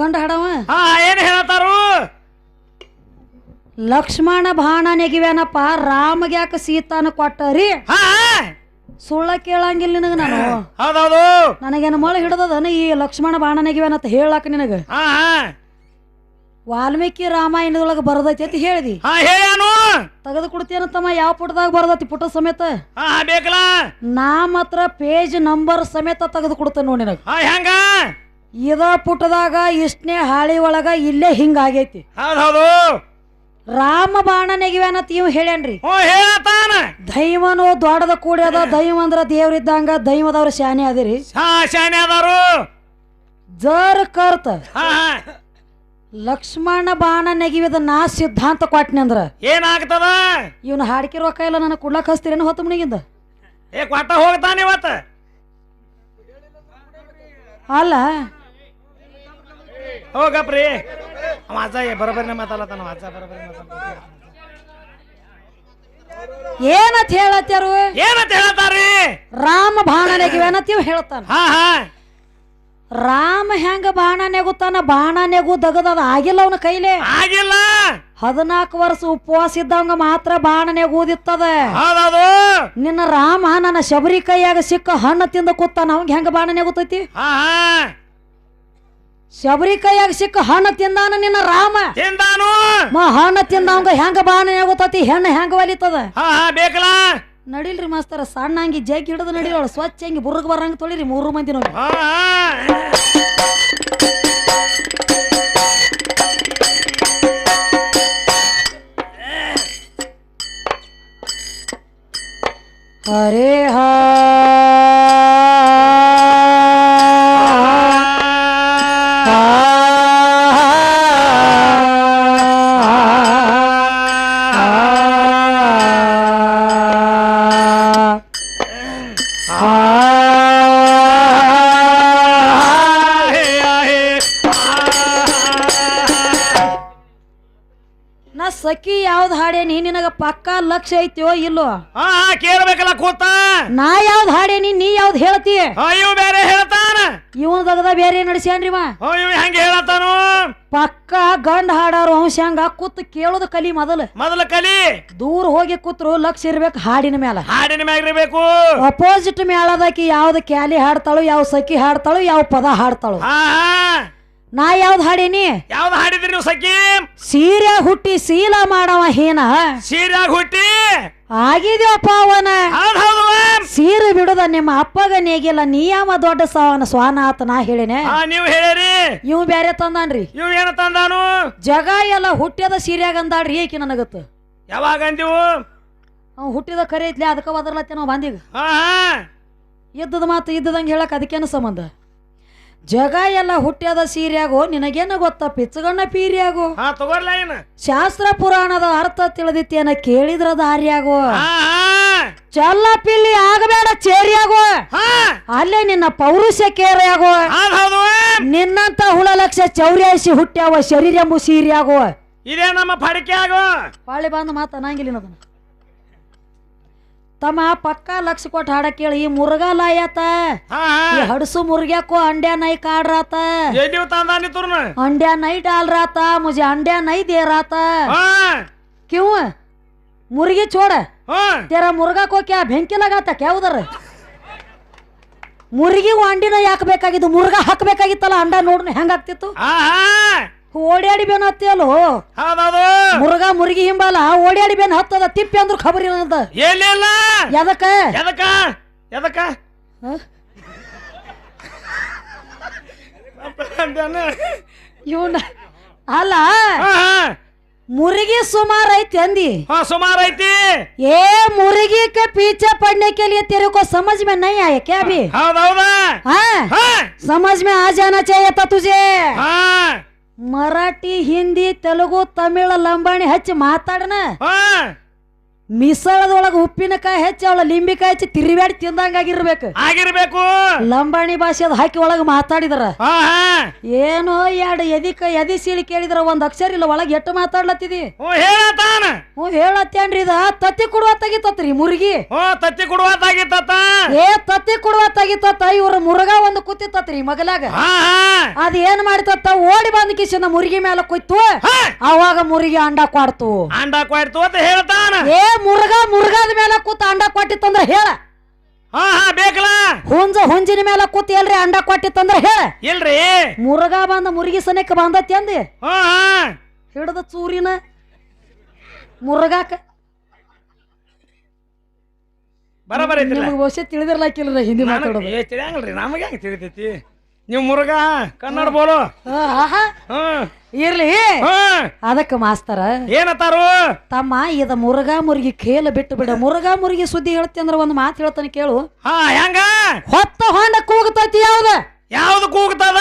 ಗಂಡ ಹಾಡವ? ಹಾ ಏನ್ ಹೇಳ್ತಾರು ಲಕ್ಷ್ಮಣ ಬಾಣ ನೆಗಿವೇನಪ್ಪ ರಾಮಗೆ ಯಾಕೆ ಸೀತಾನ ಕೊಟ್ಟರಿ? ಹಾ ಸುಳ್ಳ ಕೇಳಂಗಿಲ್ಲ ನಿನಗ ನಾನು. ಹೌದೌದು. ನನಗೇನು ಮಳೆ ಹಿಡ್ದದನ ಈ ಲಕ್ಷ್ಮಣ ಬಾಣ ನೆಗಿವೇನಂತ ಹೇಳಾಕ ನಿನಗ? ಹಾ ವಾಲ್ಮೀಕಿ ರಾಮಾಯಣದೊಳಗ ಬರದೈತಿ ಅಂತ ಹೇಳಿದಿ. ಹಾ ತೆಗೆದು ಕೊಡ್ತೀನಂತಮ್ಮ ಯಾವ ಪುಟದಾಗ ಬರದೈತಿ ಪುಟ ಸಮೇತ? ಹಾ ಹಾ, ಬೇಕಲ್ಲ. ನಾ ಮಾತ್ರ ಪೇಜ್ ನಂಬರ್ ಸಮೇತ ತೆಗೆದು ಕೊಡ್ತೇನೆ ನೋಡಿ ನಿನಗ. ಹಾ ಹೆಂಗ? ಇದ ಪುಟದಾಗ ಇಷ್ಟನೇ ಹಾಳಿ ಒಳಗ ಇಲ್ಲೇ ಹಿಂಗಾಗೈತಿ ಹೌದು ರಾಮ ಬಾಣ ನೆಗಿವ್ಯಾನತ್ ಇವ್ ಹೇಳ್ಯಾನ್ರಿ. ಹ್ಞೂ ಹೇಳತಾನ. ದೈವನು ದೊಡ್ಡದ ಕೂಡ್ಯದ ದೈವ ಅಂದ್ರ ದೇವ್ರಿದ್ದಂಗ ದೈವದವ್ರ ಶಾನೆ ಅದಿರಿ. ಹಾ ಶಾನೆ ಅದಾರು. ಜರ್ ಕರ್ತ. ಹಾ ಹಾ. ಲಕ್ಷ್ಮಣ ಬಾಣ ನೆಗಿವಿದ ನಾ ಸಿದ್ಧಾಂತ ಕೊಟ್ನಿ ಅಂದ್ರ. ಏನಾಗ್ತದ? ಇವನು ಹಾಡಿಕೆ ರೊಕ್ಕ ಇಲ್ಲ ನನಗೆ ಕುಡ್ಲಕ್ ಹಸ್ತಿರೇನು ಹೊತ್ತು ಮುನಿಗಿಂದ? ಏ ಕೊಟ್ಟ ಹೋಗ್ತಾನ ಇವತ್ತ. ಅಲ್ಲ ಹೋಗಪ್ರಿ ಅವ ಅಜ್ಜ ಬರೋಬ್ಬರಿನ ಮಾತಾಡತಾನ ಅವ ಅಜ್ಜ ಬರೋಬ್ಬರಿ बरोबर ಏನತ್ ಹೇಳತ್ಯಾರು? ಏನಂತ ಹೇಳ್ತಾರಿ ರಾಮ ಬಾಣ ನೆಗಿವ್ಯಾನತ್ ಇವ್ ಹೇಳ್ತಾನ. ಹಾ ಹಾ. ರಾಮ ಹೆಂಗ ಬಾಣ ನೆಗುತ್ತಾನ? ಬಾಣ ನೆಗು ದಗದದ ಆಗಿಲ್ಲ ಅವನ ಕೈಲೇ. ಆಗಿಲ್ಲ. ಹದಿನಾಲ್ಕು ವರ್ಷ ಉಪವಾಸ ಇದ್ದಂಗ ಮಾತ್ರ ಬಾಣ ನೆಗುದಿತ್ತದ. ಹೌದೌದು. ನಿನ್ನ ರಾಮ ನನ್ನ ಶಬರಿ ಕೈಯಾಗ ಸಿಕ್ಕ ಹಣ್ಣು ತಿಂದ ಕೂತಾನ. ಅವಂಗ ಹೆಂಗ ಬಾಣ ನೆಗುತೈತಿ? ಹಾ ಹಾ. ಶಬರಿ ಕೈಯಾಗ ಸಿಕ್ಕ ಹಣ್ಣು ತಿಂದಾನ ನಿನ್ನ ರಾಮ? ತಿಂದಾನು. ಮಾ ಹಣ್ಣು ತಿಂದವಂಗ ಹೆಂಗ ಬಾಣ ಆಗುತ್ತತಿ? ಹೆಣ್ಣು ಹೆಂಗ ಒಲಿತದ? ಹಾ ಹಾ ಬೇಕಲ್ಲ. ನಡಿಲ್ರಿ ಮಾಸ್ತರ ಸಣ್ಣ ಹಂಗಿ ಜಗ್ ಹಿಡಿದು ನಡಿರೋಳು ಸ್ವಚ್ಛ ಹಂಗಿ ಬುರ್ಗ್ ಬರಂಗ ತೊಳಿರಿ ಮೂರು ಮಂದಿ ನೋಡಿ. ಹಾ ಹಾ. ಹರೇ ಹಾ. ಯಾವ್ದು ಹಾಡೇನಿ ನಿನಗ ಪಕ್ಕಾ ಲಕ್ಷ ಐತಿಯೋ ಇಲ್ಲೋ? ಹಾ ಕೇಳ್ಬೇಕಲ್ಲ ಕೂತ. ನಾ ಯಾವ್ದು ಹಾಡೇನಿ ನೀ ಯಾವ್ದು ಹೇಳ್ತಿ? ಹಾ ಇವ್ ಬೇರೆ ಹೇಳ್ತಾನ. ಇವನ್ ದಗದ ಬೇರೆ ಹೋ ಇವ್ ಹೆಂಗ ಹೇಳತಾನು ಪಕ್ಕ ಗಂಡ ಹಾಡಾರು ಅಂಶ ಹಂಗ ಕೂತ್ ಕೇಳೋದು ಕಲಿ ಮೊದಲು. ಮೊದಲ ಕಲಿ. ದೂರ ಹೋಗಿ ಕೂತ್ರು ಲಕ್ಷ ಇರ್ಬೇಕು ಹಾಡಿನ ಮ್ಯಾಲ. ಹಾಡಿನ ಮ್ಯಾಗಿರ್ಬೇಕು ಅಪೋಸಿಟ್ ಮೇಳದಾಕಿ ಯಾವ್ದು ಕ್ಯಾಲಿ ಹಾಡ್ತಾಳು ಯಾವ ಸಖಿ ಹಾಡ್ತಾಳು ಯಾವ ಪದ ಹಾಡ್ತಾಳು. ಹಾ ಹಾ. ನಾ ಯಾವ್ದು ಹಾಡೇನಿ? ಯಾವ್ದು ಹಾಡಿದ್ರಿ ನೀವು ಸಖಿ? ಸೀರೆ ಹುಟ್ಟಿ ಸೀಲ ಮಾಡವ ಹೀನ. ಸೀರೆ ಹುಟ್ಟಿ? ಆಗಿದ್ಯಪ್ಪ ಅವನ. ಹೌದ್ ಹೌದು ಸೀರೆ ಬಿಡುದ ನಿಮ್ಮ ಅಪ್ಪಗ ನೇಗಿಲ್ಲ ನೀ ಯಾವ ದೊಡ್ಡ ಸವನ ಸ್ವಾನ ಆತ ನಾ ಹೇಳಿನೆ. ಆ, ನೀವು ಹೇಳಿರಿ. ಇವ್ ಬ್ಯಾರೆ ತಂದಾನ್ರಿ. ಇವ್ ಏನ ತಂದಾನು? ಜಗ ಎಲ್ಲ ಹುಟ್ಟಿದ ಸೀರ್ಯಾಗ ಅಂದಾಡ್ರಿ ಏಕೆ ನನಗತ್ತು ಯಾವಾಗ ಅಂದಿವು? ಅವ್ ಹುಟ್ಟಿದ ಕರೆ ಐತ್ಲಿ ಅದಕ್ಕ ಬದರ್ಲತ್ತೆ ನಾವು ಬಂದೀಗ. ಹಾ ಹಾ. ಇದ್ದದ ಮಾತು ಇದ್ದದಂಗೆ ಹೇಳಕ್ ಅದಕ್ಕೇನು ಸಂಬಂಧ? ಜಗ ಎಲ್ಲ ಹುಟ್ಟ್ಯದ ಸೀರ್ಯಾಗೋ ನಿನಗೇನ ಗೊತ್ತ? ಪಿಚ್ಚಗಣ್ಣ ಪೀರ್ಯಾಗೋ. ಹಾ ತಗೋರ್ಲ ಏನ ಶಾಸ್ತ್ರ ಪುರಾಣದ ಅರ್ಥ ತಿಳಿದಿತ್ತೇನ ಕೇಳಿದ್ರ ದಾರಿಯಾಗೋ. ಚಲ್ಲ ಪಿಲ್ಲಿ ಆಗಬೇಡ ಚೇರಿಯಾಗೋ. ಅಲ್ಲೇ ನಿನ್ನ ಪೌರುಷ ಕೇರಿಯಾಗೋ. ನಿನ್ನಂತ ಹುಳ ಲಕ್ಷ ಚೌರ್ಯಾಯಿಸಿ ಹುಟ್ಟ್ಯಾವ ಶರೀರ ಎಂಬು ಸೀರ್ಯಾಗೋ. ಇದೇ ನಮ್ಮ ಪಡಿಕೆ ಆಗೋ. ಹೊಳ್ಳಿ ಬಂದು ಮಾತನಾಗಿಲ್ಲ ತಮ್ಮ ಪಕ್ಕ ಲಕ್ಷ ಕೊಟ್ಟು ಹಾಡ ಕೇಳಿ ಈ ಮುರುಗಾಲ ಆಯಾತ ಹಾ ಈ ಹಾ ಹಡಸು ಮುರ್ಗ್ಯಾಕೋ ಅಂಡ್ಯಾ ನೈ ಕಾಡ್ರಾತ ಎಲ್ಲಿ ತಂದಾನಿತ್ತುರ್ನ अंड्या नहीं डाल रहा था मुझे अंड्या नहीं दे रहा था ಹಾ क्यों मुर्गी छोड़ ಹಾ तेरा मुर्गा को क्या ಬೆಂಕಿ लगाता क्या उधर ಮುರ್ಗಿ ಅಂಡಿನ ಯಾಕಬೇಕಾಗಿದ್ದು ಮುರ್ಗ ಹಾಕ್ಬೇಕಾಗಿತ್ತಲ್ಲ ಅಂಡ ನೋಡ್ನ ಹೆಂಗಾಗ್ತಿತ್ತು ಹಾ ಹಾ ಓಡ್ಯಾಡಿ ಬೇನ್ ಹತ್ತಿಯಲ್ಲೋ ಹೌದೌದು ಮುರ್ಗ ಮುರ್ಗಿ ಹಿಂಬಲ್ಲ ಓಡ್ಯಾಡಿ ಬೇನ್ ಹತ್ತದ ತಿಪ್ಪಿ ಅಂದ್ರ ಖಬರ್ ಇರೋದ ಎಲ್ಲಿ ಇಲ್ಲ ಎದಕ್ಕ ಎದಕ್ಕ ಎದಕ್ಕ ಇವನ ಅಲ್ಲ ಹಾ ಹಾ ಮುರ್ಗಿ ಸುಮಾರ್ ಐತಿ ಅಂದಿ ಹಾ ಸುಮಾರು ಐತಿ ए मुर्गी के पीछे पड़ने के लिए तेरे को समझ में नहीं आया क्या अभी ಹೌದೌದ हाँ ಹಾ समझ में आ जाना चाहिए था तुझे ಹಾ ಮರಾಠಿ ಹಿಂದಿ ತೆಲುಗು ತಮಿಳು ಲಂಬಾಣಿ ಹಚ್ಚಿ ಮಾತಾಡನ? ಮಿಸಳದೊಳಗ ಉಪ್ಪಿನಕಾಯಿ ಹೆಚ್ಚಿ ಅವಳ ಲಿಂಬಿಕಾಯಿ ಹೆಚ್ಚಿ ತಿರುವಾಡಿ ತಿಂದಂಗಾಗಿರ್ಬೇಕು. ಆಗಿರ್ಬೇಕು. ಲಂಬಾಣಿ ಭಾಷೆ ಅದು ಹಾಕಿ ಒಳಗ ಮಾತಾಡಿದ್ರ. ಏನೋ ಎರಡು ಎದಿಕ ಎದಿ ಸೀಳಿ ಕೇಳಿದ್ರ ಒಂದ್ ಅಕ್ಷರ ಇಲ್ಲ ಒಳಗೆ ಎಟ್ಟು ಮಾತಾಡ್ಲತ್ತಿದಿ? ಹ್ಞೂ ಹೇಳತ್ತೇನ್ರಿ ಇದ? ತತ್ತಿ ಕೊಡುವ ತಗಿತತ್ರಿ ಮುರುಗಿ. ತತ್ತಿ ಕೊಡುವತ್ತಾಗಿತ್ತ ಏ ತತ್ತಿ ಕೊಡುವ ತಗಿತತ್ತ ಇವ್ರ ಮುರುಗ ಒಂದು ಕೂತಿತ್ತತ್ರಿ ಮಗಲಾಗ. ಅದ ಏನ್ ಮಾಡ್ತತ್ತ ಓಡಿ ಬಂದ ಕಿಶನ ಮುರುಗಿ ಮೇಲೆ ಕುಯ್ತು ಹಾ. ಅವಾಗ ಮುರುಗಿ ಅಂಡ ಕೊಡ್ತು ಅಂಡ ಕೊಡ್ತು ಅಂತ ಹೇಳ್ತಾನ. ಏ ಮುರುಗ ಮುರುಗಾದ ಮೇಲೆ ಕೂತ ಅಂಡ ಕೊಟ್ಟಿತ್ತಂದ್ರ ಹೇಳ. ಹಾ ಹಾ ಬೇಕಲ್ಲ? ಹುಂಜ ಹುಂಜಿನ ಮೇಲೆ ಕೂತ್ ಎಲ್ರಿ ಅಂಡ ಕೊಟ್ಟಿತ್ತಂದ್ರ ಹೇಳ. ಇಲ್ರಿ ಮುರುಗ ಬಂದ ಮುರುಗಿ ಸನೇಕ ಬಂದತಿ ಅಂದಿ ಹಾ ಹಾ. ಹಿಡಿದ ಚೂರಿನ ಮುರುಗಾಕ. ಬರಬರ ನಿಮಗೆ ಬಹುಶಃ ತಿಳಿದಿರ್ಲಾಕಿಲ್ಲ ಹಿಂದಿ ಮಾತಾಡೋದು. ತಿಳಿಯಂಗಲ್ರಿ. ನಮಗೆ ಹೆಂಗೆ ತಿಳಿತೈತಿ? ನೀವು ಮುರುಗ? ಕನ್ನಡ ಬೋಲು. ಹ್ಮ್ ಇರ್ಲಿ. ಹ್ಮ್ ಅದಕ್ಕ ಮಾಸ್ತರ. ಏನತ್ತಾರು? ತಮ್ಮ ಇದ ಮುರುಗ ಮುರುಗಿ ಕೇಳ ಬಿಟ್ಟು ಬಿಡ. ಮುರುಗ ಮುರುಗಿ ಸುದ್ದಿ ಹೇಳ್ತಿ ಅಂದ್ರೆ ಒಂದ್ ಮಾತು ಹೇಳ್ತಾನೆ ಕೇಳು. ಹಾ ಹೆಂಗ? ಹೊತ್ತ ಹೊಂಡ ಕೂಗತೈತಿ ಯಾವ್ದ? ಯಾವ್ದು ಕೂಗ್ತದ?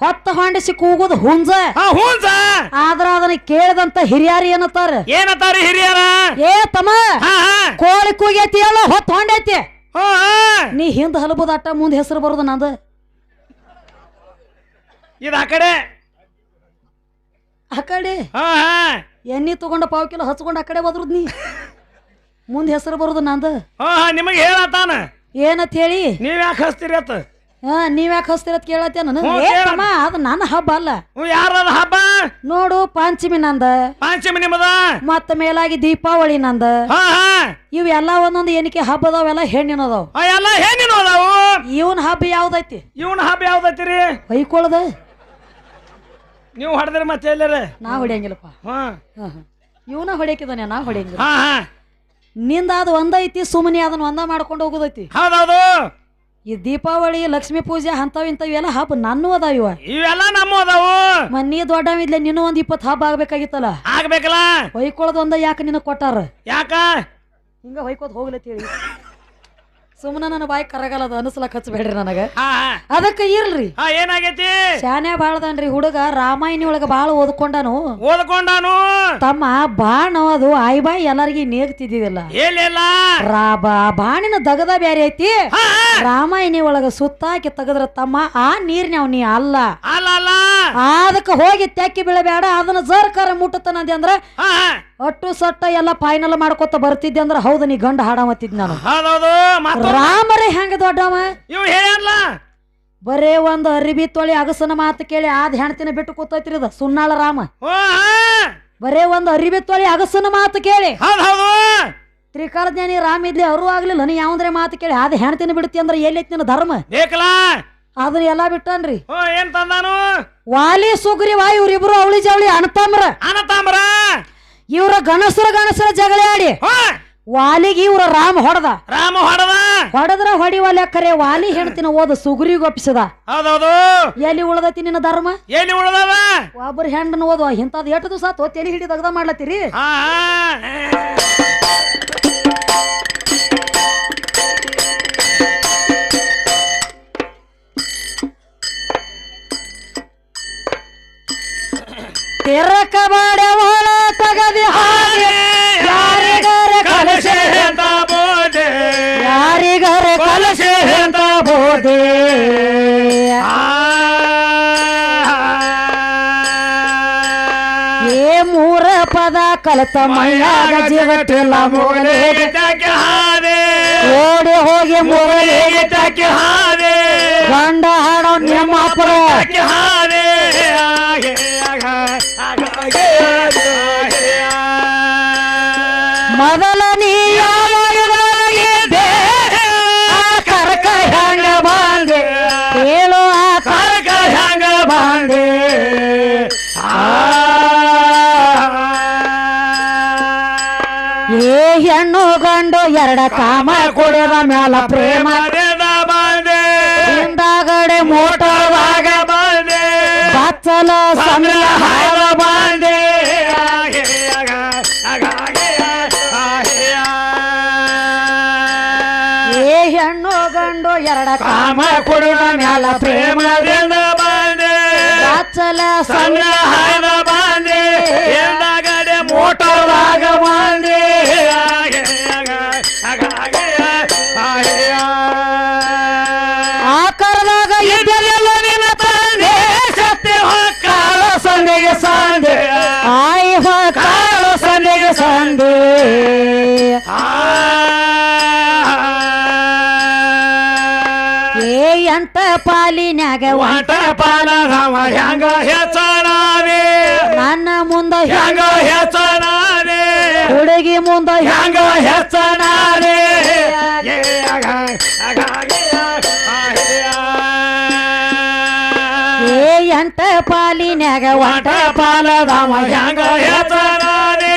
ಹೊತ್ತ ಹೊಂಡಿಸಿ ಕೂಗುದ ಹುಂಜ. ಹಾ ಹೂನ್ಸ ಆದ್ರ ಅದನ್ನ ಕೇಳದಂತ ಹಿರಿಯಾರಿ ಏನತ್ತಾರ? ಏನತ್ತಾರ ಹಿರಿಯರ? ಏ ತಮ್ಮ. ಹಾ ಹಾ. ಕೋಳಿ ಕೂಗೈತಿ ಅಲ್ಲ ಹೊತ್ತ ಹೊಂಡೈತಿ. ಹಾ ಹಾ. ನೀ ಹಿಂದ ಹಲಬುದಾಟ ಮುಂದೆ ಹೆಸರು ಬರೋದು ನಂದು? ಇದು ಆ ಕಡೆ. ಆ ಕಡೆ? ಹಾ ಹಾ. ಎಣ್ಣೆ ತಗೊಂಡ ಪಾವ್ ಕಿಲೋ ಹಚ್ಕೊಂಡು ಆ ಕಡೆ ಬದ್ರದ್ ನೀ? ಮುಂದೆ ಹೆಸರು ಬರೋದು ನಂದು. ಹಾ ಹಾ ನಿಮಗೆ ಹೇಳತ್ತಾನ ಏನತ್ ಹೇಳಿ? ನೀವ್ ಯಾಕೆ ಹಚ್ತೀರಿ ಅತ್ತ ಹಾ ನೀವ್ ಯಾಕೆ ಹಸ್ತಿರತ್ ಕೇಳತ್ತೆ ನಾನು? ಹ್ಞೂ, ಕೇಳ. ಅದು ನನ್ನ ಹಬ್ಬ ಅಲ್ಲ. ಹ್ಞೂ ಯಾರದ ಹಬ್ಬ? ನೋಡು ಪಂಚಮಿ ನಂದ. ಪಂಚಮಿ ನಿಮ್ಮದ? ಮತ್ತ ಮೇಲಾಗಿ ದೀಪಾವಳಿ ನಂದ. ಹಾ ಹಾ. ಇವೆಲ್ಲ ಒಂದೊಂದು ಏನಕ್ಕೆ ಹಬ್ಬ ಅದಾವೆಲ್ಲ ಹೆಣ್ಣಿನದಾವ. ಆ, ಎಲ್ಲ ಹೆಣ್ಣಿನ ಅದಾವು ಇವನ್ ಹಬ್ಬ ಯಾವ್ದೈತಿ? ಇವನ್ ಹಬ್ಬ ಯಾವ್ದೈತಿರಿ? ಹೊಯ್ಕೊಳ್ದ. ನೀವು ಹೊಡೆದ್ರ ಮತ್ತೆ ಎಲ್ಲರ? ನಾ ಹೊಡಿಯಂಗಿಲ್ಲಪ್ಪ. ಹಾ. ಇವನ ಹೊಡಿಯಕಿದಾನೆ ನಾ ಹೊಡಿಯಂಗಿಲ್ಲ. ಹಾ ಹಾ. ನಿಂದ ಅದು ಒಂದೈತಿ ಸುಮ್ಮನೆ ಅದನ್ನ ಒಂದ ಮಾಡ್ಕೊಂಡು ಹೋಗೋದೈತಿ. ಹೌದೌದು. ಈ ದೀಪಾವಳಿ ಲಕ್ಷ್ಮೀ ಪೂಜೆ ಅಂಥವು ಇಂಥವು ಎಲ್ಲ ಹಬ್ಬ ನನ್ನೂ ಅದಾವ ಇವ. ಇವೆಲ್ಲ ನಮ್ಮ ಅದಾವು. ಮನ್ನಿ ದೊಡ್ಡವಿದ್ಲೆ ನೀನು ಒಂದ್ ಇಪ್ಪತ್ ಹಬ್ಬ ಆಗ್ಬೇಕಾಗಿತ್ತಲ್ಲ? ಆಗ್ಬೇಕಲ್ಲ. ಹೊಯ್ಕೊಳದ ಒಂದ ಯಾಕೆ ನಿನ್ನ ಕೊಟ್ಟಾರ? ಯಾಕ? ಹಿಂಗ ಹೊಯ್ಕೋದ್ ಹೋಗ್ಲತ್ತೀವಿ ಸುಮ್ಮನೆ ನನ್ನ ಬಾಯಿ ಕರಗಲ್ಲ ಅದು ಅನಿಸ್ಲಕ್ ಹಚ್ಚಬೇಡ್ರಿ ನನಗ. ಹಾ ಅದಕ್ಕ ಇರ್ಲ್ರಿ. ಹಾ ಏನಾಗೈತಿ? ಶಾನೆ ಬಾಳ್ದನ್ರಿ ಹುಡುಗ ರಾಮಾಯಣಿ ಒಳಗ ಬಾಳ ಓದ್ಕೊಂಡನು. ಓದ್ಕೊಂಡನು? ತಮ್ಮ ಬಾಣ ಅದು ಆಯ್ ಬಾಯಿ ಎಲ್ಲರಿಗೆ ನೇಗ್ತಿದ್ದಿದಿಲ್ಲ. ಏನಿಲ್ಲ ರಾ ಬಾ ಬಾಣಿನ ದಗದ ಬ್ಯಾರೆ ಐತಿ. ಹಾ. ರಾಮಾಯಣಿ ಒಳಗ ಸುತ್ತಾಕಿ ತೆಗದ್ರ ತಮ್ಮ ಆ ನೀರ್ನ ನೀ ಅಲ್ಲ. ಅಲ್ಲ ಅಲ್ಲ. ಅದಕ್ಕ ಹೋಗಿ ತೆಕ್ಕಿ ಬೀಳಬೇಡ ಅದನ್ನ ಸರ್ಕಾರ ಮುಟ್ಟತನಂದೆ ಅಂದ್ರೆ ಹಾ. ಅಟ್ಟು ಸಟ್ಟ ಎಲ್ಲ ಫೈನಲ್ ಮಾಡ್ಕೊತ ಬರ್ತಿದ್ದೆ ಅಂದ್ರೆ ಹೌದು ನೀ ಗಂಡ ಹಾಡಾಮತ್ತಿದ್ ನಾನು. ಹೌದೌದು ರಾಮರೇ ಹೆಂಗ ದೊಡ್ಡವ? ಇವ್ ಹೇಳಲ್ಲ ಬರೇ ಒಂದು ಅರಿಬಿ ತೊಳಿ ಅಗಸನ ಮಾತು ಕೇಳಿ ಆದ್ ಹೆಣ್ತಿನ ಬಿಟ್ಟು ಕೂತೈತ್ರಿ ಸುನ್ನಾಳ ರಾಮ. ಬರೇ ಒಂದು ಅರಿಬಿ ತೊಳಿ ಅಗಸನ ಮಾತು ಕೇಳಿ. ಹೌದು ಹೌದು. ತ್ರಿಕಾಲ ಜ್ಞಾನಿ ರಾಮ ಇದ್ಲಿ ಅವರು ಆಗ್ಲಿಲ್ಲ ನೀ ಯಾವಂದ್ರೆ ಮಾತು ಕೇಳಿ ಆದ್ ಹೆಣ್ತಿನ ಬಿಡ್ತಿ ಅಂದ್ರೆ ಎಲ್ಲೈತಿ ನಿನ್ನ ಧರ್ಮ? ಬೇಕಲ್ಲ ಅದನ್ನ ಎಲ್ಲ ಬಿಟ್ಟನ್ರಿ. ಹೋ ಏನ್ ತಂದಾನು? ವಾಲಿ ಸುಗ್ರಿ ವಾ ಇವ್ರಿಬ್ರು ಅವಳಿ ಜವಳಿ ಅಣತಾಮ್ರ ಅನತಾಂಬರ ಇವ್ರ ಗಣಸರ ಗಣಸರ ಜಗಳ ಆಡಿ. ವಾಲಿಗೆ ಇವ್ರ ರಾಮ ಹೊಡೆದ. ರಾಮ ಹೊಡೆದ. ಹೊಡೆದ್ರ ಹೊಡಿವಲ್ಲ ಕರೆ ವಾಲಿ ಹೆಣ್ತಿನ ಓದ ಸುಗ್ರಿಗೊಪ್ಪಿಸದ ಹೌದೌದು. ಎಲ್ಲಿ ಉಳದತಿ ನಿನ್ನ ಧರ್ಮ? ಎಲ್ಲಿ ಉಳದವ ಒಬ್ಬರು ಹೆಣ್ಣನ ಓದು ಇಂಥದ್ದು ಎಷ್ಟು ದಿವಸ ತೋ ತಲೆ ಹಿಡಿ ತೆಗ್ದ ಮಾಡ್ಲತ್ತೀರಿ. ತೆರಕ ಬಾಡೆ ತಗದಿ ಹಾಗೆ ಯಾರಿಗಾರ ಕಲಸೆ ಅಂತ ಬೋದೆ ಯಾರಿಗರ ಕಲಸೆ ಅಂತ ಬೋದೆ ಏ ಮೂರ ಪದ ಕಲತ ಮೈಯಾಗ ಜೀವಟ್ಟಿಲ್ಲ ಮೊಗಲೇ ಓಡಿ ಹೋಗಿ ಮೊಗಲೇ ಗಂಡ ಹಾಡೋ ನಿಮ್ಮ ಅಪ್ಪರ ಮೊದಲ ಏ ಹೆಣ್ಣು ಗಂಡು ಎರಡ ಕಾಮ ಕೊಡದ ಮ್ಯಾಲ ಪ್ರೇಮ ಹಿಂದಾಗಡೆ ಮೋಟರ್ವಾಗ ಬಚ್ಚಲ ಸಮಯ ಬಂದೆ. ಏ ಹೆಣ್ಣು ಗಂಡು ಎರಡ ಕಾಮ ಕೊಡದ ಮ್ಯಾಲ ಪ್ರೇಮ ಬಚ್ಚಲ ಸಮಯ ವಾಟ ಪಾಲಗವ ಹೆಂಗ ಹೆಚ್ಚಣಾನೆ ನನ್ನ ಮುಂದ ಹೆಂಗ ಹೆಚ್ಚಣಾನೆ ಹುಡುಗಿ ಮುಂದ ಹೆಂಗ ಹೆಚ್ಚಣಾನೆ ಏ ಎಂಟ ಪಾಲಿನ್ಯಾಗ ವಾಟ ಪಾಲಗವ ಹೆಂಗ ಹೆಚ್ಚಣಾನೆ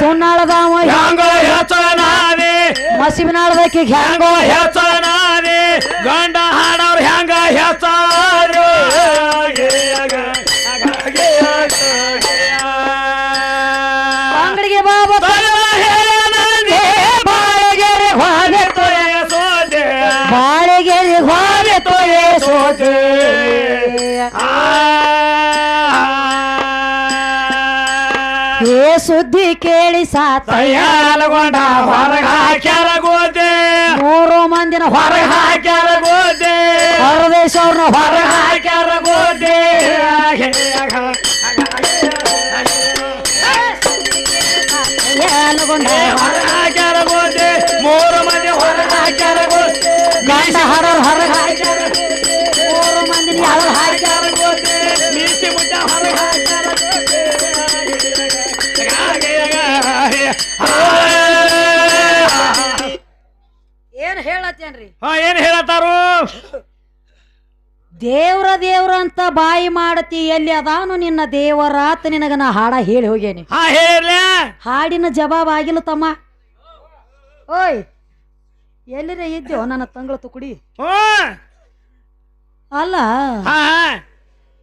ಸುಣ್ಣಾಳದವ ಹೆಂಗ ಹೆಚ್ಚಣಾನೆ ಮಸಿಬಿನಾಳದಕ್ಕೆ ಹೆಂಗ? ಹೆಚ್ಚನಾನೆ ಗಂಡ ಹಾಡವ್ರ ಹೆಂಗ ಹೆಚ್ಚಾರು ಅಂಗಡಿಗೆ ಬಾಬಾ ಕೇಳಿ ಸಾತ ತಯಾರಗೊಂಡ ಹೊರಗ ಹಾಕ್ಯಾರ ಗೋದೆ ಮೂರು ಮಂದಿನ ಹೊರಗ ಹಾಕ್ಯಾರ ಗೋದೆ ಹೊರದೇಶವ್ರನ್ನ ಹೊರಗ ಹಾಕ್ಯಾರ ಗೋದೆ ಹೊರಗ ಹಾಕ್ಯಾರ ಗೋದೆ ಮೂರು ಮಂದಿ ಏನ್ ಹೇಳತ್ತೇನ್ರಿ? ಹಾ ಏನ್ ಹೇಳತ್ತಾರು? ದೇವ್ರ ದೇವ್ರ ಅಂತ ಬಾಯಿ ಮಾಡತಿ ಎಲ್ಲಿ ಅದಾನು ನಿನ್ನ ದೇವರಾತ ನಿನಗ ನಾ ಹಾಡ ಹೇಳಿ ಹೋಗೇನಿ. ಹಾ ಹೇಳ ಹಾಡಿನ ಜವಾಬ್ ಆಗಿಲ್ಲ ತಮ್ಮ. ಓಯ್ ಎಲ್ಲಿರ ಇದ್ದೋ ನನ್ನ ತಂಗಳ ತುಕುಡಿ? ಅಲ್ಲ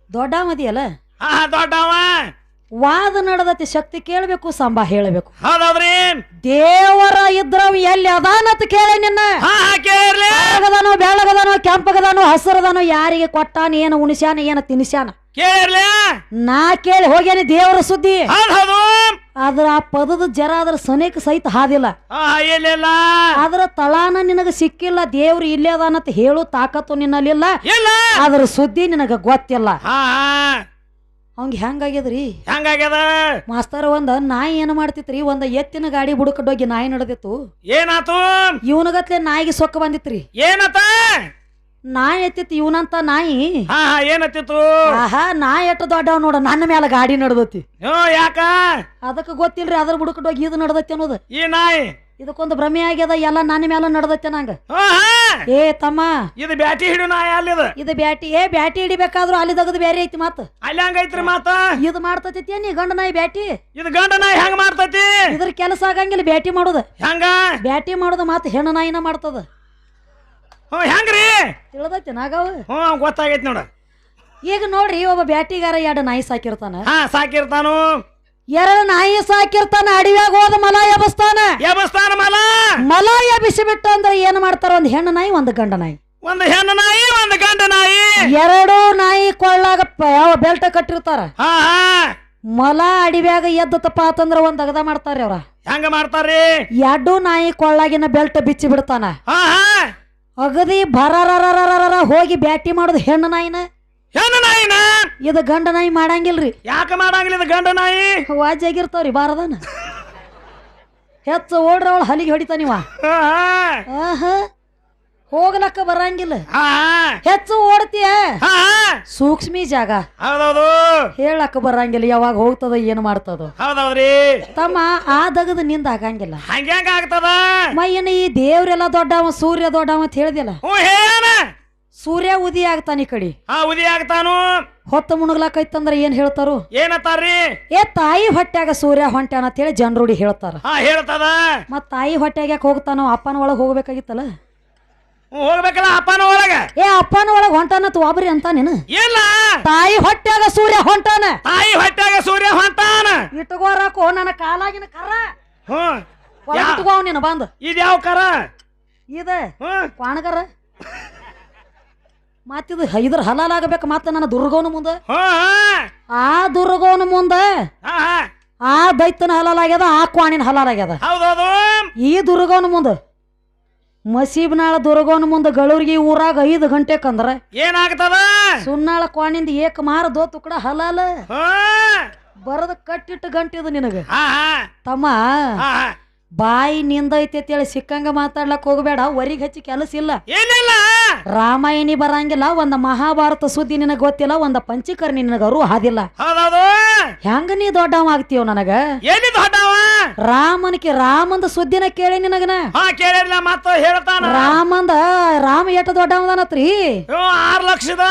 ದೊಡ್ಡ ಮದಿ ಅಲ್ಲ ಹಾ ದೊಡ್ಡವ. ವಾದ ನಡೆದತಿ ಶಕ್ತಿ ಕೇಳಬೇಕು ಸಂಬ ಹೇಳಬೇಕು. ಹಾಗಾದ್ರೆ ದೇವರ ಇದ್ರವ್ ಎಲ್ಲಿ ಅದಾನತ್ ಕೇಳಿ ನಿನ್ನ. ಬೆಳಗದನೋ ಬೆಳಗದನೋ ಕೆಂಪಗದನೋ ಹಸರದನೋ ಯಾರಿಗೆ ಕೊಟ್ಟಾನ ಏನು ಉಣಿಸ್ಯಾನ ಏನು ತಿನ್ಸ್ಯಾನ. ನಾ ಕೇಳಿ ಹೋಗ್ಯಾನಿ ದೇವರ ಸುದ್ದಿ. ಅದ್ರ ಆ ಪದದ ಜರ ಅದ್ರ ಸನೇಕ ಸಹಿತ ಹಾದಿಲ್ಲ. ಆದ್ರ ತಳಾನ ನಿನಗ ಸಿಕ್ಕಿಲ್ಲ ದೇವ್ರು ಇಲ್ಲೇ ಅದಾನತ್ ಹೇಳು ತಾಕತ್ತು ನಿನ್ನಲ್ಲಿಲ್ಲ. ಅದ್ರ ಸುದ್ದಿ ನಿನಗ ಗೊತ್ತಿಲ್ಲ. ಅವಂಗ ಹೆಂಗಾಗ್ಯದ್ರಿ ಹೆಂಗಾಗ್ಯದ? ಮಾಸ್ತರ್ ಒಂದ ನಾಯಿ ಏನ್ ಮಾಡ್ತಿತ್ರಿ? ಒಂದ ಎತ್ತಿನ ಗಾಡಿ ಬುಡಕಡ್ಡೋಗಿ ನಾಯಿ ನಡೆದಿತ್ತು. ಏನಾತು? ಇವನಗತ್ಲೆ ನಾಯಿಗೆ ಸೊಕ್ಕ ಬಂದಿತ್ರಿ. ಏನತ್ತ ನಾಯಿ ಎತ್ತಿತ್ತು ಇವನಂತ ನಾಯಿ. ಹಾ ಹಾ ಏನತ್ತಿತ್ತು? ಆಹಾ ನಾಯಿ ಎಟ್ಟ ದೊಡ್ಡವ ನೋಡ ನನ್ನ ಮೇಲೆ ಗಾಡಿ ನಡ್ದತಿ. ಯೋ ಯಾಕ? ಅದಕ್ಕೆ ಗೊತ್ತಿಲ್ರಿ ಅದ್ರ ಬುಡಕಡ್ಡೋಗಿ ಇದು ನಡ್ದತಿ ಅನ್ನೋದು. ಈ ನಾಯಿ? ಇದಕ್ಕೊಂದು ಭ್ರಮೆ ಆಗ್ಯದ ಎಲ್ಲ ನನ್ನ ಮೇಲೆ ನಡೆದತ್ತೆ ನಂಗ. ಏ ತಮ್ಮ. ಇದು ಬ್ಯಾಟಿ ಹಿಡಿದು ನಾಯ ಅಲ್ಲಿದ ಇದು. ಬ್ಯಾಟಿ ಏ ಬ್ಯಾಟಿ ಹಿಡಿಬೇಕಾದ್ರೂ ಅಲ್ಲಿ ತಗದು ಬೇರೆ ಐತಿ ಮಾತು. ಅಲ್ಲಿ ಹಂಗೈತ್ರಿ ಮಾತ? ಇದು ಮಾಡ್ತತಿ ನೀ ಗಂಡ ನಾಯಿ ಬ್ಯಾಟಿ? ಇದು ಗಂಡ ನಾಯಿ ಹೆಂಗ್ ಮಾಡ್ತತಿ? ಇದ್ರ ಕೆಲಸ ಆಗಂಗಿಲ್ಲ ಬ್ಯಾಟಿ ಮಾಡೋದು. ಹೆಂಗ? ಬ್ಯಾಟಿ ಮಾಡೋದು ಮಾತು ಹೆಣ್ಣು ನಾಯಿನ ಮಾಡ್ತದ. ಹ್ಞೂ ಹೆಂಗ್ರಿ? ತಿಳಿದೈತಿ ನಾಗವ್ ಹ್ಞೂ ಗೊತ್ತಾಗೈತಿ ನೋಡ. ಈಗ ನೋಡ್ರಿ ಒಬ್ಬ ಬ್ಯಾಟಿಗಾರ ಎರಡು ನಾಯಿ ಸಾಕಿರ್ತಾನ. ಹಾ ಸಾಕಿರ್ತಾನು. ಎರಡು ನಾಯಿ ಸಾಕಿರ್ತಾನ ಅಡವ್ಯಾಗ ಹೋದ ಮಲ ಎಬಸ್ತಾನ. ಎಬಸ್ತಾನ ಮಲ. ಮಲ ಎಬಿಸಿ ಬಿಟ್ಟು ಅಂದ್ರೆ ಏನ್ ಮಾಡ್ತಾರ? ಒಂದ್ ಹೆಣ್ಣು ನಾಯಿ ಒಂದ್ ಗಂಡ ನಾಯಿ. ಒಂದು ಹೆಣ್ಣು ನಾಯಿ ಒಂದು ಗಂಡ ನಾಯಿ. ಎರಡು ನಾಯಿ ಕೊಳ್ಳಾಗ ಯಾವ ಬೆಲ್ಟ್ ಕಟ್ಟಿರ್ತಾರ? ಮಲ ಅಡಿವ್ಯಾಗ ಎದ್ದತಪ್ಪ ಅಂತಂದ್ರ ಒಂದ್ ಅಗದ ಮಾಡ್ತಾರ ಅವ್ರ. ಹೆಂಗ ಮಾಡ್ತಾರ್ರಿ? ಎರಡು ನಾಯಿ ಕೊಳ್ಳಾಗಿನ ಬೆಲ್ಟ್ ಬಿಚ್ಚಿ ಬಿಡ್ತಾನ ಅಗದಿ ಬರ ಹೋಗಿ ಬ್ಯಾಟಿ ಮಾಡೋದು ಹೆಣ್ಣು ನಾಯಿನ. ಹೆಣ್ಣು ನಾಯಿನ? ಇದು ಗಂಡ ನಾಯಿ ಮಾಡಂಗಿಲ್ರಿ. ಯಾಕೆ ಮಾಡಂಗಿಲ್ಲ ಇದು ಗಂಡ ನಾಯಿ? ವಾಜಾಗಿರ್ತಾವ್ರಿ ಬಾರದನ. ಹೆಚ್ಚು ಓಡ್ರ ಅವಳು ಹಲಿಗೆ ಹೊಡಿತಾನಿವ ಆಹ. ಹೋಗ್ಲಕ್ಕ ಬರಂಗಿಲ್ಲ. ಹೆಚ್ಚು ಓಡ್ತೀಯ? ಸೂಕ್ಷ್ಮಿ ಜಾಗ. ಹೌದೌದು. ಹೇಳಕ್ಕ ಬರಂಗಿಲ್ಲ ಯಾವಾಗ ಹೋಗ್ತದ ಏನು ಮಾಡ್ತದ. ಹೌದೌದ್ರಿ. ತಮ್ಮ ಆ ದಗದ ನಿಂದ ಆಗಂಗಿಲ್ಲ. ಹಂಗ್ಯಾಂಗ ಆಗ್ತದ? ಮಯ್ಯನ ಈ ದೇವ್ರೆಲ್ಲ ದೊಡ್ಡವ ಸೂರ್ಯ ದೊಡ್ಡವ ಅಂತ ಹೇಳ್ದಿಲ್ಲ ಸೂರ್ಯ ಉದಿ ಆಗ್ತಾನ ಈ ಕಡೆ. ಹಾ ಉದಿ ಆಗ್ತಾನು. ಹೊತ್ತ ಮುಣಗ್ಲಾಕೈತಂದ್ರ ಏನ್ ಹೇಳ್ತಾರು? ಏನತ್ತಾರ್ರಿ? ಏ ತಾಯಿ ಹೊಟ್ಯಾಗ ಸೂರ್ಯ ಹೊಂಟ್ಯಾನ ಅಂತ ಹೇಳಿ ಜನರೂಢಿ ಹೇಳ್ತಾರ. ಹಾ ಹೇಳ್ತದ. ಮತ್ ತಾಯಿ ಹೊಟ್ಯಾಗ ಯಾಕೆ ಹೋಗ್ತಾನೋ? ಅಪ್ಪನ ಒಳಗ್ ಹೋಗ್ಬೇಕಾಗಿತ್ತಲ್ಲ? ಹೋಗ್ಬೇಕಲ್ಲ ಅಪ್ಪನ ಒಳಗ. ಏ ಅಪ್ಪನ ಒಳಗ್ ಹೊಂಟಾನ ಒಬ್ರಿ ಅಂತ ನೀನು ಇಲ್ಲ. ತಾಯಿ ಹೊಟ್ಯಾಗ ಸೂರ್ಯ ಹೊಂಟಾನ. ತಾಯಿ ಹೊಟ್ಯಾಗ ಸೂರ್ಯ ಹೊಂಟಾನ. ಇಟ್ಕೋರಾಕೋ ನನ್ನ ಕಾಲಾಗಿನ ಕರ. ಹ್ಮ್. ಒಳಗ್ ಯಾ- ಇಟ್ಕೋ ನೀನು ಬಂದ್. ಇದು ಯಾವ ಕರ? ಇದ ಹ್ಮ್. ಕ್ವಾಣಗರ. ಮತ್ತಿದು ಇದ್ರ ಹಲಾಲಾಗಬೇಕು ಮತ್ತೆ ನನ್ನ ದುರ್ಗವನ ಮುಂದೆ. ಆ ದುರ್ಗವನ ಮುಂದೆ ಆ ದೈತನ ಹಲಾಲಾಗ್ಯದ ಆ ಕ್ವಾಣಿನ ಹಲಾಲಾಗ್ಯದ ಆಗ್ಯದ. ಈ ದುರ್ಗವನ ಮುಂದೆ ಮಸೀಬ್ನಾಳ ದುರ್ಗೋನ ಮುಂದೆ ಗಳೂರಿಗೆ ಊರಾಗ ಐದು ಗಂಟೆಕಂದ್ರ ಏನಾಗ್ತದ? ಸುನ್ನಾಳ ಕ್ವಾಣಿಂದ ಏಕ ಮಾರ ದೋ ತುಕಡ ಹಲಾಲ ಬರದ ಕಟ್ಟಿಟ್ಟು ಗಂಟಿದು ನಿನಗ. ತಮ್ಮ. ಬಾಯಿ ನಿಂದೈತಿ ಅಂತೇಳಿ ಸಿಕ್ಕಂಗ ಮಾತಾಡ್ಲಕ್ ಹೋಗಬೇಡ ವರಿಗೆ ಹಚ್ಚಿ ಕೆಲಸ ಇಲ್ಲ. ಏನಿಲ್ಲ? ರಾಮಾಯಣಿ ಬರಂಗಿಲ್ಲ ಒಂದ ಮಹಾಭಾರತ ಸುದ್ದಿ ನಿನಗ ಗೊತ್ತಿಲ್ಲ ಒಂದ ಪಂಚಕರ್ಣಿ ನಿನಗ ಅವರು ಹಾದಿಲ್ಲ. ಹೌದೌದು. ಹೆಂಗ ನೀ ದೊಡ್ಡವ ಆಗ್ತೀವ ನನಗ? ಏನಿ ದೊಡ್ಡವ? ರಾಮನಿಗೆ ರಾಮಂದ ಸುದ್ದಿನ ಕೇಳಿ ನಿನಗನ? ಹಾ ಮತ್ತ ಹೇಳ್ತಾನ. ರಾಮಂದ ರಾಮ ಎಷ್ಟು ದೊಡ್ಡವನತ್ರಿ ಆರ್ ಲಕ್ಷದ.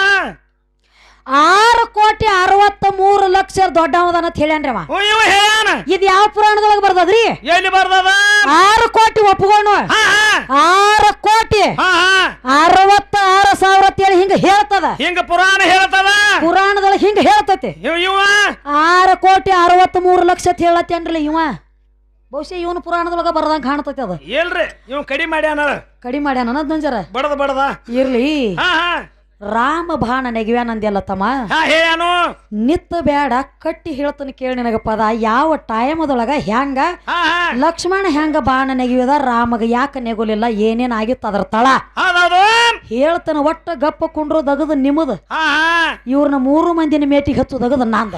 ಆರು ಕೋಟಿ ಅರವತ್ತ ಮೂರು ಲಕ್ಷ ದೊಡ್ಡವದನ್ನ ಹೇಳ್ಯಾನ್ರಿ ಅವ. ಇವ ಹೇಳ್ಯಾನ. ಇದು ಯಾವ ಪುರಾಣದೊಳಗೆ ಬರ್ದದ್ರಿ? ಎಲ್ಲಿ ಬರ್ದದ? ಆರು ಕೋಟಿ ಒಪ್ಕೊಂಡು ಹಾ ಆರು ಕೋಟಿ. ಹಾ ಅರವತ್ತ ಆರು ಸಾವಿರ ಹಿಂಗ ಹೇಳ್ತದ. ಹಿಂಗ ಪುರಾಣ ಹೇಳ್ತದ? ಪುರಾಣದೊಳಗೆ ಹಿಂಗ ಹೇಳ್ತತಿ. ಇವ ಇವ. ಆರು ಕೋಟಿ ಅರವತ್ತ ಮೂರು ಲಕ್ಷ ಹೇಳತ್ತೇನ್ರಿ ಇವ. ಬಹುಶಃ ಇವನು ಪುರಾಣದೊಳಗ ಬರ್ದಂಗ ಕಾಣ್ತತಿ ಅದು. ಇಲ್ರಿ ಇವ್ ಕಡಿಮೆ ಮಾಡ್ಯಾನ. ಕಡಿಮೆ ಮಾಡ್ಯಾನ ಅನ್ನೋದ್ ನಂಜರ. ಬಡದ ಬಡದ. ಇರ್ಲಿ. ಹಾ ಹಾ. ರಾಮ ಬಾಣ ನೆಗವ್ಯಾನಂದ್ಯಲ್ಲ ತಮ್ಮ? ಹಾ ಹೇಳ್ಯಾನು. ನಿತ್ತ ಬೇಡ ಕಟ್ಟಿ ಹೇಳ್ತಾನೆ ಕೇಳಿ ನಿನಗ ಪದ. ಯಾವ ಟೈಮದೊಳಗ ಹೆಂಗ ಲಕ್ಷ್ಮಣ ಹೆಂಗ ಬಾಣ ನೆಗೆಯುವುದ ರಾಮಗ ಯಾಕ ನೆಗೋಲಿಲ್ಲ? ಏನೇನ್ ಆಗಿತ್ತು ಅದ್ರ ತಳ? ಹೇಳ್ತನ ಒಟ್ಟ ಗಪ್ಪ ಕುಂಡ್ರು ದಗದ ನಿಮ್ದ. ಇವ್ರನ್ನ ಮೂರು ಮಂದಿನ ಮೇಟಿಗೆ ಹಚ್ಚು ದಗದ ನಂದ.